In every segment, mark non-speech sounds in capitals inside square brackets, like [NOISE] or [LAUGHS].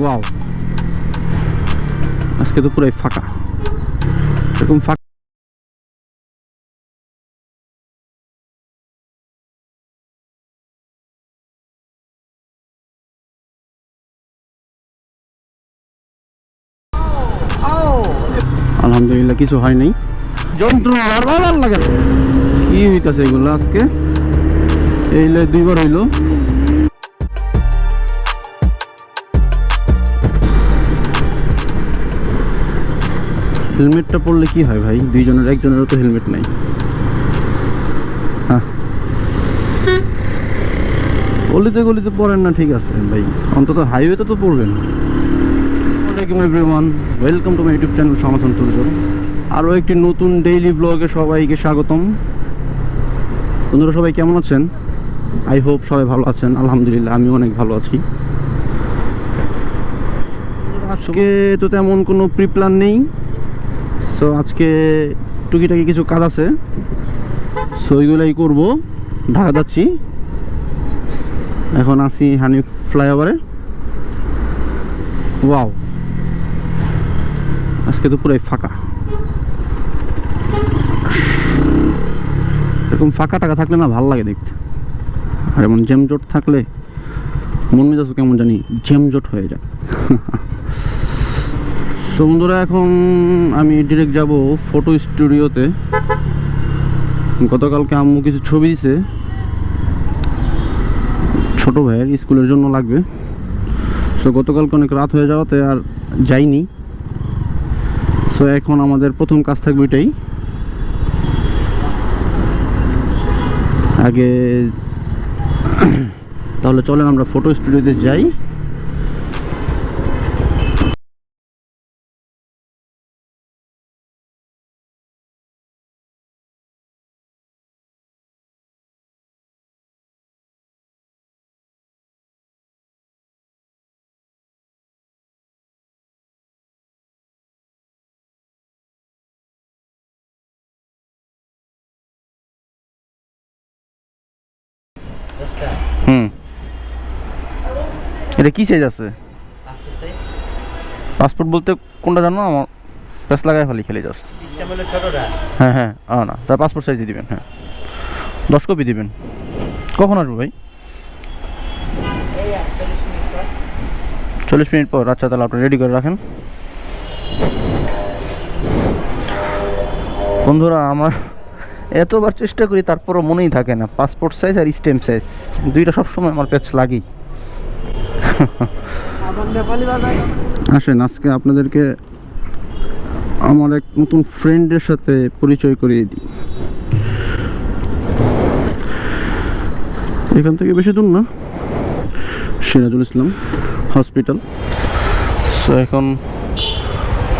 Wow. আজকে তো পুরাই ফাঁকা। এরকম ফাঁকা আলহামদুলিল্লাহ কিছু হয় নাই। যন্ত্রণা আর ভালো লাগে। কি হইতাছে এগুলো আজকে? এই লাই দুইবার হইল। হেলমেটটা পরলে কি হয় ভাই? দুইজনের, একজনেরও তো হেলমেট নাই। হ্যাঁ। গলিতে গলিতে পড়েন না, ঠিক আছে ভাই। অন্তত হাইওয়েতে তো পড়বেন। ওয়ালাইকুম everyone welcome to my YouTube channel সমাধান তুলজন আরও একটি নতুন ডেইলি ব্লগে সবাইকে স্বাগতম। বন্ধুরা, সবাই কেমন আছেন? আই হোপ সবাই ভালো আছেন। আলহামদুলিল্লাহ আমি অনেক ভালো আছি। আজকে তো তেমন কোনো প্রি প্ল্যান নেই। সো আজকে টুকিটাকি কিছু কাজ আছে। সো ওইগুলাই করব। ঢাকা যাচ্ছি। এখন আসি হানি ফ্লাইওভারে। ওয়াও। আজকে তো পুরাই ফাঁকা। এরকম ফাঁকা টাকা থাকলে না ভালো লাগে দেখতে। আর এমন জ্যামজট থাকলে মন মেজাজ কেমন জানি জ্যামজট হয়ে যায়। [LAUGHS] বন্ধুরা এখন আমি ডিরেক্ট যাব ফটো স্টুডিওতে গতকালকে আম্মু কিছু ছবি দিছে। ছোট ভাইয়ের স্কুলের জন্য লাগবে। সো গতকালকে অনেক রাত হয়ে যাওয়াতে আর যাইনি। সো এখন আমাদের প্রথম কাজ থাকবে এটাই। আগে তাহলে চলেন আমরা ফটো স্টুডিওতে যাই। হুম। এটা কি সাইজ আছে? পাসপোর্ট বলতে কোনটা জানো? আমার প্রেস লাগাই ফেলি খেলে ছোটটা। হ্যাঁ হ্যাঁ আ না তার পাসপোর্ট সাইজ দিয়ে দিবেন হ্যাঁ। দশ কপি দিবেন। কখন আসব ভাই? চল্লিশ মিনিট পর। আচ্ছা তাহলে আপনি রেডি করে রাখেন। বন্ধুরা আমার এতবার চেষ্টা করি তারপরও মনেই থাকে না। পাসপোর্ট সাইজ আর স্টেম সাইজ দুইটা সবসময় আমার পেছ লাগেই। আসেন আজকে আপনাদেরকে আমার এক নতুন ফ্রেন্ডের সাথে পরিচয় করিয়ে দিই। এখান থেকে বেশি দূর না। সিরাজুল ইসলাম হসপিটাল সো এখন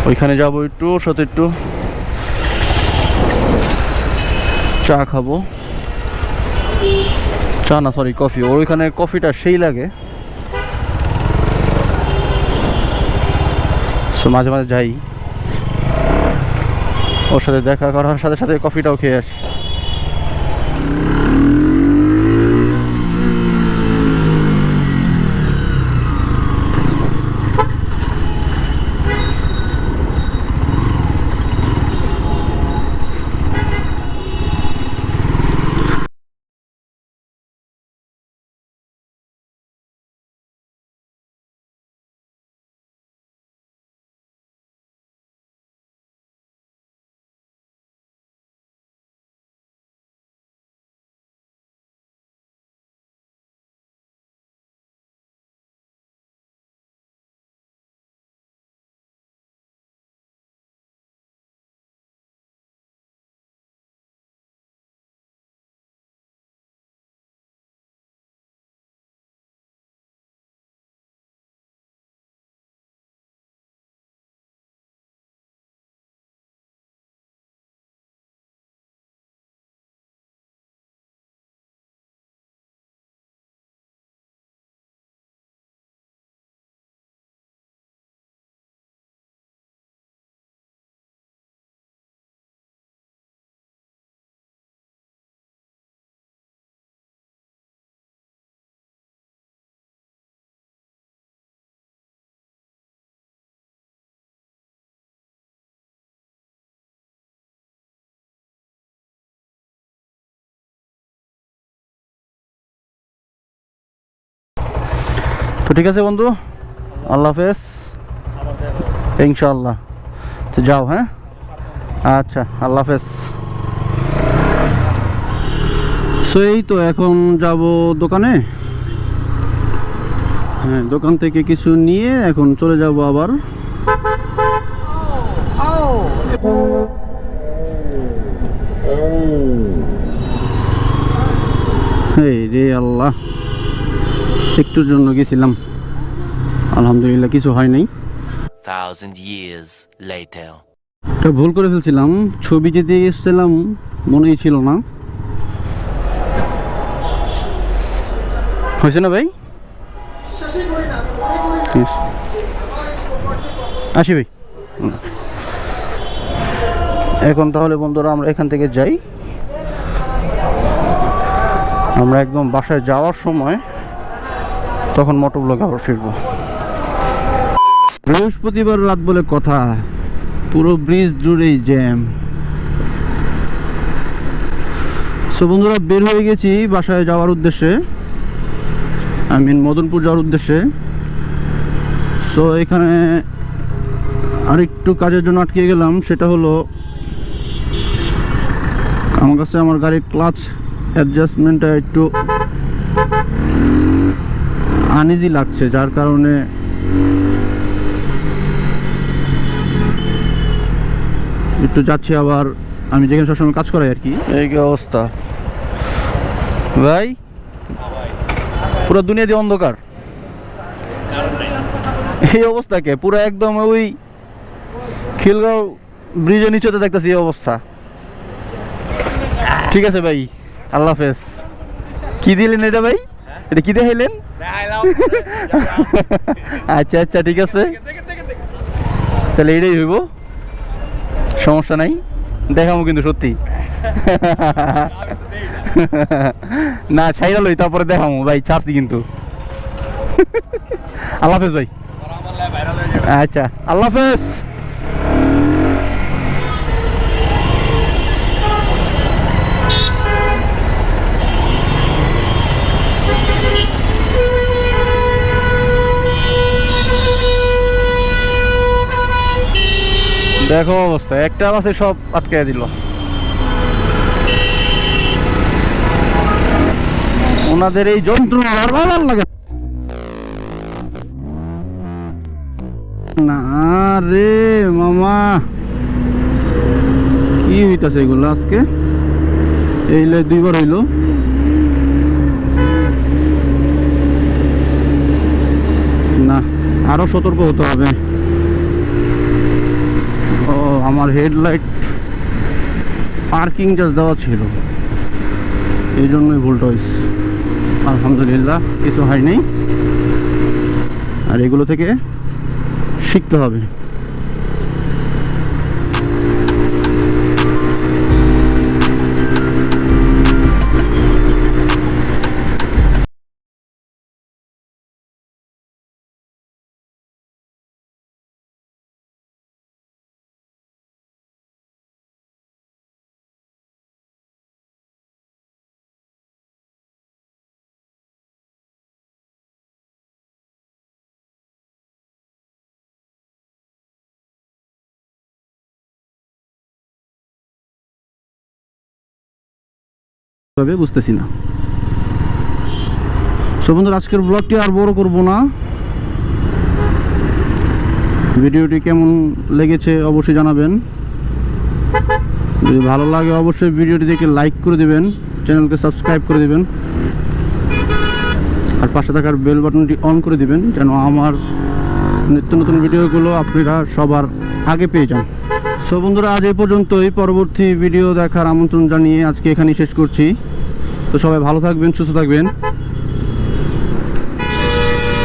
ওইখানে যাব একটু ওর সাথে একটু চা খাব। চা না সরি কফি ওর ওইখানে কফিটা সেই লাগে। সো মাঝে মাঝে যাই। ওর সাথে দেখা করার সাথে সাথে কফিটাও খেয়ে আসি। তো ঠিক আছে বন্ধু, আল্লাহ হাফেজ। ইনশাআল্লাহ। তো যাও হ্যাঁ? আচ্ছা আল্লাহ হাফেজ। সো এই তো এখন যাব দোকানে। হ্যাঁ দোকান থেকে কিছু নিয়ে এখন চলে যাব আবার। এই রে আল্লাহ। একটুর জন্য গেছিলাম। আলহামদুলিল্লাহ কিছু হয় নাই. একটা ভুল করে ফেলছিলাম। ছবি যেতে এসেছিলাম মনেই ছিল না। হয়েছে না ভাই। আসি ভাই। এখন তাহলে বন্ধুরা আমরা এখান থেকে যাই। আমরা একদম বাসায় যাওয়ার সময় তখন মোটর ব্লগে আবার ফিরবো। বৃহস্পতিবার রাত বলে কথা। পুরো ব্রিজ জুড়েই জ্যাম। সো বন্ধুরা, বের হয়ে গেছি বাসায় যাওয়ার উদ্দেশ্যে। আই মিন মদনপুর যাওয়ার উদ্দেশ্যে। সো এখানে আরেকটু কাজের জন্য আটকে গেলাম। সেটা হলো, আমার কাছে আমার গাড়ির ক্লাচ অ্যাডজাস্টমেন্টটা একটু আনইজি লাগছে, যার কারণে একটু যাচ্ছি আবার, আমি যেখানে সবসময় কাজ করাই আর কি। এই কি অবস্থা? ভাই? পুরো দুনিয়া দিয়ে অন্ধকার। এই অবস্থা কে? পুরো একদম ওই খিলগাঁও ব্রিজের নিচেতে দেখতেছি এই অবস্থা। ঠিক আছে ভাই, আল্লাহ হাফেজ। কি দিলেন এটা ভাই? এটা কি দেখাইলেন? আচ্ছা আচ্ছা ঠিক আছে। তাহলে এটাই হইব। সমস্যা নাই। দেখাবো কিন্তু সত্যি। না ছাইরা লই তারপরে দেখাবো। ভাই ছাড়ছি কিন্তু। আল্লাহ হাফেজ ভাই। আচ্ছা আল্লাহ হাফেজ। দেখো অবস্থা, একটা বাসে সব আটকে দিল। ওনাদের এই যন্ত্রণা আর ভালো লাগে না। রে মামা, কি হইতাছে এগুলো আজকে? এইলে দুইবার হইল। না, আরও সতর্ক হতে হবে। ও, আমার হেডলাইট পার্কিং চার্জ দেওয়া ছিল। এই জন্যই ভুলটা হয়েছে আলহামদুলিল্লাহ, কিছু হয় নেই আর এগুলো থেকে শিখতে হবে। তবে বুঝতেছি না। সো বন্ধুরা, আজকের ব্লগটি আর বড় করব না। ভিডিওটি কেমন লেগেছে অবশ্যই জানাবেন। যদি ভালো লাগে, অবশ্যই ভিডিওটি দেখে লাইক করে দেবেন চ্যানেলকে সাবস্ক্রাইব করে দেবেন। আর পাশে থাকার বেল বাটনটি অন করে দিবেন, যেন আমার নিত্য নতুন ভিডিওগুলো আপনারা সবার আগে পেয়ে যান। সো বন্ধুরা, আজ এই পর্যন্তই। পরবর্তী ভিডিও দেখার আমন্ত্রণ জানিয়ে আজকে এখানেই শেষ করছি। তো সবাই ভালো থাকবেন, সুস্থ থাকবেন।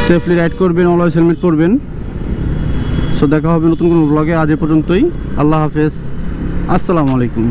সেফলি রাইড করবেন অলওয়েজ হেলমেট পরবেন। সো দেখা হবে নতুন কোনো ব্লগে আজ এ পর্যন্তই। আল্লাহ হাফেজ। আসসালামু আলাইকুম।